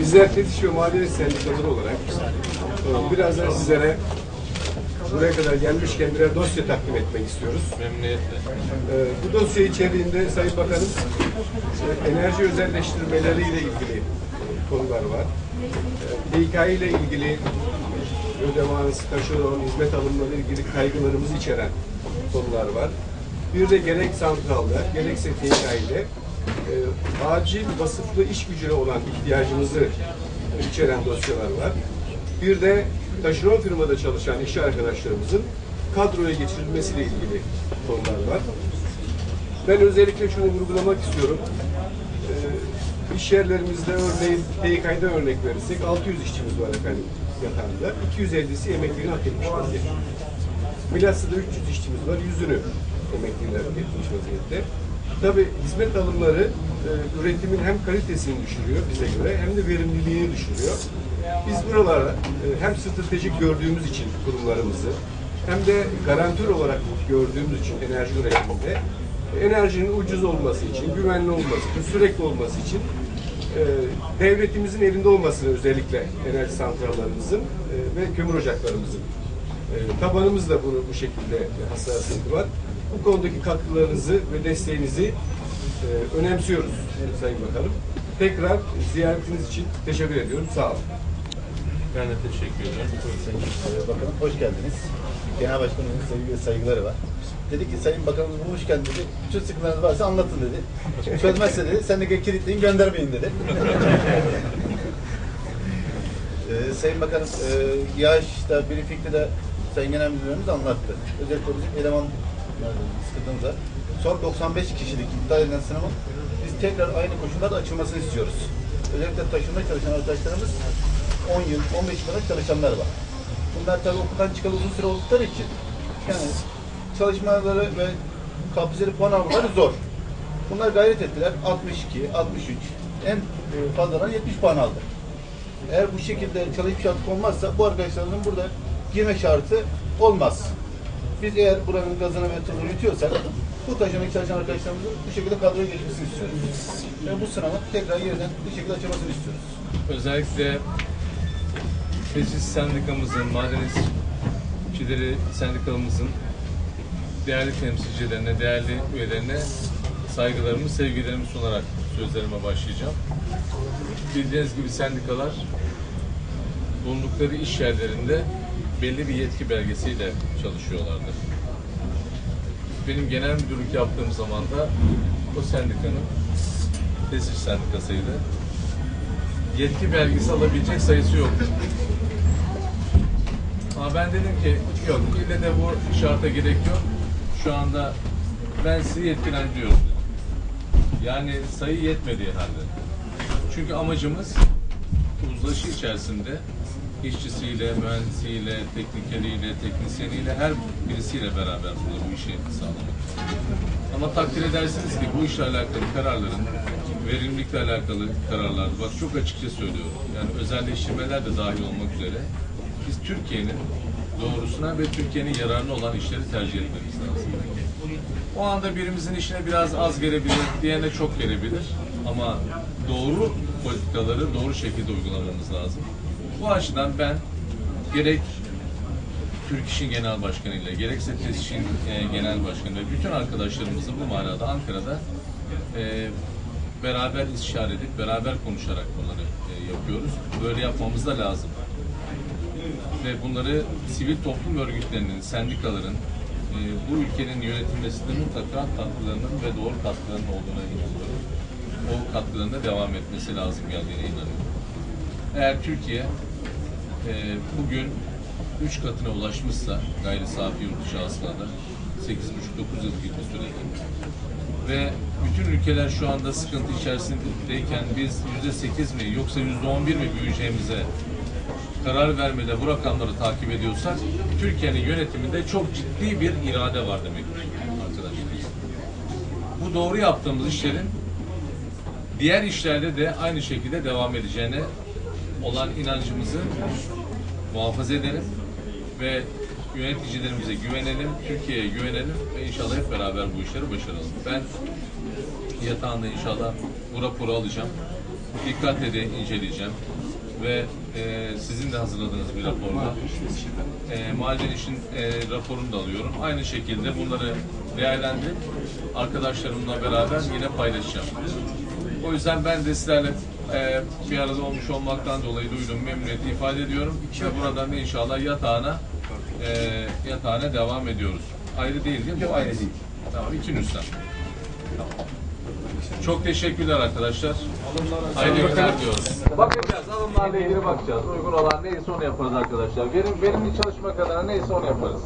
Bizler Tetiş ve Maden Sendikaları olarak e, birazdan sizlere buraya kadar gelmişken birer dosya takdim etmek istiyoruz. Memnuniyetle. E, Bu dosya içeriğinde Sayın Bakanım e, enerji özelleştirmeleriyle ilgili konular var. E, DİK ile ilgili ödemans, taşeron, hizmet alımları ilgili kaygılarımızı içeren konular var. Bir de gerek santralda, gerekse TİK ile e, acil vasıflı iş gücüne olan ihtiyacımızı içeren dosyalar var. Bir de taşeron firmada çalışan işçi arkadaşlarımızın kadroya geçirilmesiyle ilgili konular var. Ben özellikle şunu vurgulamak istiyorum. Ee, iş yerlerimizde örneğin TK'da örnek verirsek 600 işçimiz var efendim yatağında. 250'si emekliliğini hak etmiş vaziyette. Milas'ta da 300 işçimiz var. Yüzünü emekliler hak etmiş vaziyette. Tabii hizmet alımları e, üretimin hem kalitesini düşürüyor bize göre hem de verimliliğini düşürüyor. Biz buralara e, hem stratejik gördüğümüz için kurumlarımızı hem de garantör olarak gördüğümüz için enerji üretiminde enerjinin ucuz olması için, güvenli olması için, sürekli olması için e, devletimizin elinde olmasını özellikle enerji santrallerimizin e, ve kömür ocaklarımızın e, tabanımız da bunu bu şekilde hassasiyeti var. Bu konudaki katkılarınızı ve desteğinizi e, önemsiyoruz Sayın Bakanım. Tekrar ziyaretiniz için teşekkür ediyorum. Sağ olun. Ben de teşekkür ederim. Sayın e, Bakanım hoş geldiniz. Genel Başkanımızın sevgi ve saygıları var. Dedi ki Sayın Bakanımız bulmuşken dedi, bütün sıkıntılarınız varsa anlatın dedi. Çözmezse dedi, sendeki kilitleyin göndermeyin dedi. e, Sayın Bakanım, e, yağışta, briefingde de Sayın Genel Müdürümüz anlattı. Özellikle bizim eleman sıkıntımız var. Son 95 kişilik iptal edilen sınavın biz tekrar aynı koşullarda açılmasını istiyoruz. Özellikle taşınma çalışan arkadaşlarımız 10 yıl, 15 yıl kadar çalışanlar var. Bunlar tabii okuldan çıkalı uzun süre oldukları için yani çalışmaları ve kapasiteli puan almaları zor. Bunlar gayret ettiler. 62, 63, en fazladan 70 puan aldı. Eğer bu şekilde çalışma şartı olmazsa bu arkadaşlarımızın burada girme şartı olmaz. Biz eğer buranın gazını ve tuzunu yutuyorsak bu taşımak çalışan arkadaşlarımızın bu şekilde kadroya geçmesini istiyoruz. Ve bu sınavın tekrar yeniden bu şekilde açılmasını istiyoruz. Özellikle Tesis Sendikamızın, maden işçileri sendikamızın değerli temsilcilerine, değerli üyelerine saygılarımı, sevgilerimi sunarak sözlerime başlayacağım. Bildiğiniz gibi sendikalar bulundukları iş yerlerinde belli bir yetki belgesiyle çalışıyorlardı. Benim genel müdürlük yaptığım zaman da o sendikanın tesis sendikasıydı. Yetki belgesi alabilecek sayısı yoktu. Ama ben dedim ki yok ille de bu şarta gerek yok. Şu anda ben sizi yetkilendiriyorum. Yani sayı yetmediği halde. Çünkü amacımız uzlaşı içerisinde işçisiyle, mühendisiyle, teknikeriyle, teknisyeniyle her birisiyle beraber burada bu işi sağlamak. Ama takdir edersiniz ki bu işle alakalı kararların verimlilikle alakalı kararlar, bak çok açıkça söylüyorum. Yani özelleştirmeler de dahil olmak üzere biz Türkiye'nin doğrusuna ve Türkiye'nin yararına olan işleri tercih etmemiz lazım. O anda birimizin işine biraz az gelebilir, diğerine çok gelebilir. Ama doğru politikaları doğru şekilde uygulamamız lazım. Bu açıdan ben gerek Türk İş'in Genel Başkanı ile gerekse TESİŞ'in e, Genel Başkanı ile bütün arkadaşlarımızla bu manada Ankara'da e, beraber istişare edip beraber konuşarak bunları e, yapıyoruz. Böyle yapmamız da lazım. Ve bunları sivil toplum örgütlerinin, sendikaların e, bu ülkenin yönetilmesinde mutlaka katkılarının ve doğru katkılarının olduğuna inanıyorum. O katkılarına devam etmesi lazım geldiğine inanıyorum. Eğer Türkiye e, bugün 3 katına ulaşmışsa gayri safi yurt dışı hasılada 8,5-9 yıl gibi bir sürede ve bütün ülkeler şu anda sıkıntı içerisindeyken biz %8 mi yoksa %11 mi büyüyeceğimize karar vermede bu rakamları takip ediyorsak Türkiye'nin yönetiminde çok ciddi bir irade var demektir arkadaşlar. Bu doğru yaptığımız işlerin diğer işlerde de aynı şekilde devam edeceğine olan inancımızı muhafaza edelim ve yöneticilerimize güvenelim, Türkiye'ye güvenelim ve inşallah hep beraber bu işleri başaralım. Ben yatağında inşallah bu raporu alacağım. dikkatle de inceleyeceğim ve e, sizin de hazırladığınız bir raporla e, maden işin e, raporunu da alıyorum. Aynı şekilde bunları değerlendirip arkadaşlarımla beraber yine paylaşacağım. O yüzden ben de sizlerle e, bir arada olmuş olmaktan dolayı duyduğum memnuniyeti ifade ediyorum. Ve buradan da inşallah yatağına e, yatağına devam ediyoruz. Ayrı değil değil mi? Bu ayrı değil. Tamam, iki nüsha. Tamam. Çok teşekkürler arkadaşlar. Hayırlı günler diyoruz. Bakacağız, alımlarla ilgili bakacağız. Uygun olan neyse onu yaparız arkadaşlar. Verim, verimli çalışmak adına neyse onu yaparız.